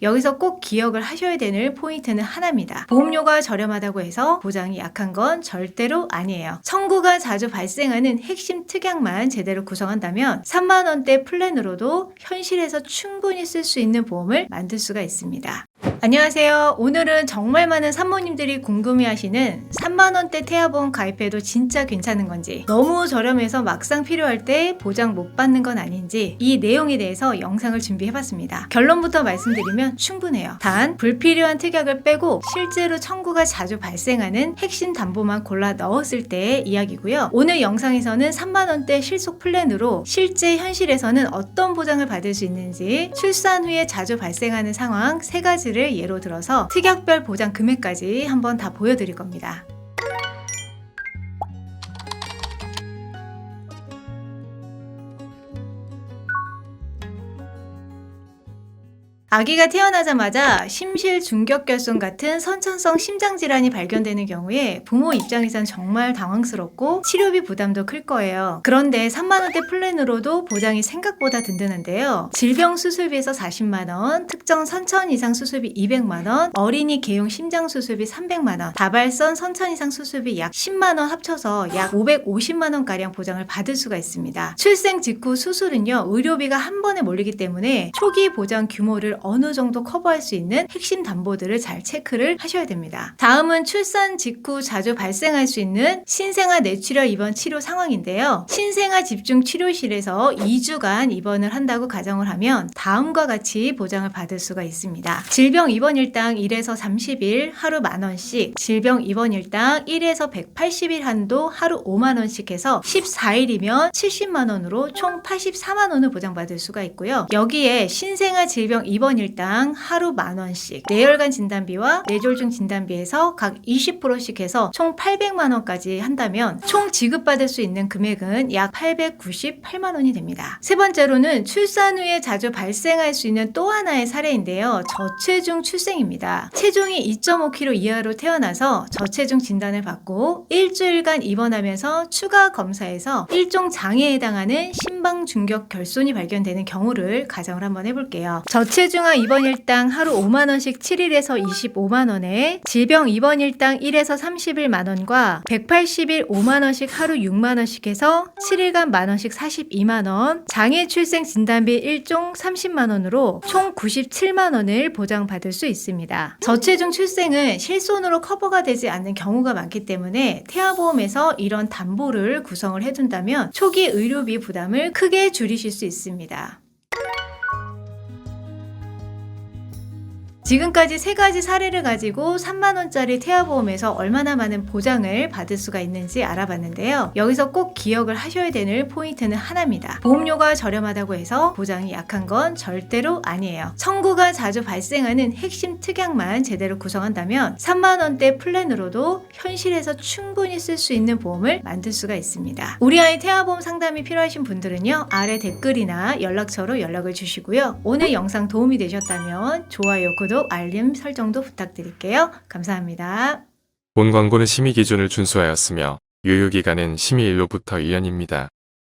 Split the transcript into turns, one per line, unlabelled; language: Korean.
여기서 꼭 기억을 하셔야 되는 포인트는 하나입니다. 보험료가 저렴하다고 해서 보장이 약한 건 절대로 아니에요. 청구가 자주 발생하는 핵심 특약만 제대로 구성한다면 3만 원대 플랜으로도 현실에서 충분히 쓸 수 있는 보험을 만들 수가 있습니다. 안녕하세요. 오늘은 정말 많은 산모님들이 궁금해하시는 3만 원대 태아보험 가입해도 진짜 괜찮은 건지, 너무 저렴해서 막상 필요할 때 보장 못 받는 건 아닌지 이 내용에 대해서 영상을 준비해봤습니다. 결론부터 말씀드리면 충분해요. 단 불필요한 특약을 빼고 실제로 청구가 자주 발생하는 핵심 담보만 골라 넣었을 때의 이야기고요. 오늘 영상에서는 3만 원대 실속 플랜으로 실제 현실에서는 어떤 보장을 받을 수 있는지, 출산 후에 자주 발생하는 상황 세 가지를 예로 들어서 특약별 보장 금액까지 한번 다 보여드릴 겁니다. 아기가 태어나자마자 심실 중격결손 같은 선천성 심장 질환이 발견되는 경우에 부모 입장에선 정말 당황스럽고 치료비 부담도 클 거예요. 그런데 3만 원대 플랜으로도 보장이 생각보다 든든한데요. 질병 수술비에서 40만 원, 특정 선천 이상 수술비 200만 원, 어린이 개용 심장 수술비 300만 원, 다발성 선천 이상 수술비 약 10만 원 합쳐서 약 550만 원 가량 보장을 받을 수가 있습니다. 출생 직후 수술은요 의료비가 한 번에 몰리기 때문에 초기 보장 규모를 어느 정도 커버할 수 있는 핵심 담보들을 잘 체크를 하셔야 됩니다. 다음은 출산 직후 자주 발생할 수 있는 신생아 뇌출혈 입원 치료 상황인데요. 신생아 집중 치료실에서 2주간 입원을 한다고 가정을 하면 다음과 같이 보장을 받을 수가 있습니다. 질병 입원 일당 1에서 30일 하루 만 원씩, 질병 입원 일당 1에서 180일 한도 하루 5만 원씩 해서 14일이면 70만 원으로 총 84만 원을 보장받을 수가 있고요. 여기에 신생아 질병 입원 일당 하루 만 원씩, 뇌혈관 진단비와 뇌졸중 진단비에서 각 20%씩 해서 총 800만 원까지 한다면 총 지급받을 수 있는 금액은 약 898만 원이 됩니다. 세 번째로는 출산 후에 자주 발생할 수 있는 또 하나의 사례인데요. 저체중 출생입니다. 체중이 2.5kg 이하로 태어나서 저체중 진단을 받고 일주일간 입원하면서 추가 검사에서 일종 장애에 해당하는 심방 중격 결손이 발견되는 경우를 가정을 한번 해볼게요. 저체중 아 입원 일당 하루 5만 원씩 7일에서 25만 원에 질병 입원 일당 1에서 31만 원과 180일 5만 원씩 하루 6만 원씩 해서 7일간 만 원씩 42만 원, 장애 출생 진단비 1종 30만 원으로 총 97만 원을 보장받을 수 있습니다. 저체중 출생은 실손으로 커버가 되지 않는 경우가 많기 때문에 태아보험에서 이런 담보를 구성을 해둔다면 초기 의료비 부담을 크게 줄이실 수 있습니다. 지금까지 세 가지 사례를 가지고 3만 원짜리 태아보험에서 얼마나 많은 보장을 받을 수가 있는지 알아봤는데요. 여기서 꼭 기억을 하셔야 되는 포인트는 하나입니다. 보험료가 저렴하다고 해서 보장이 약한 건 절대로 아니에요. 청구가 자주 발생하는 핵심 특약만 제대로 구성한다면 3만 원대 플랜으로도 현실에서 충분히 쓸 수 있는 보험을 만들 수가 있습니다. 우리 아이 태아보험 상담이 필요하신 분들은요. 아래 댓글이나 연락처로 연락을 주시고요. 오늘 영상 도움이 되셨다면 좋아요, 구독, 알림 설정도 부탁드릴게요. 감사합니다.
본 광고는 심의 기준을 준수하였으며 유효기간은 심의일로부터 1년입니다.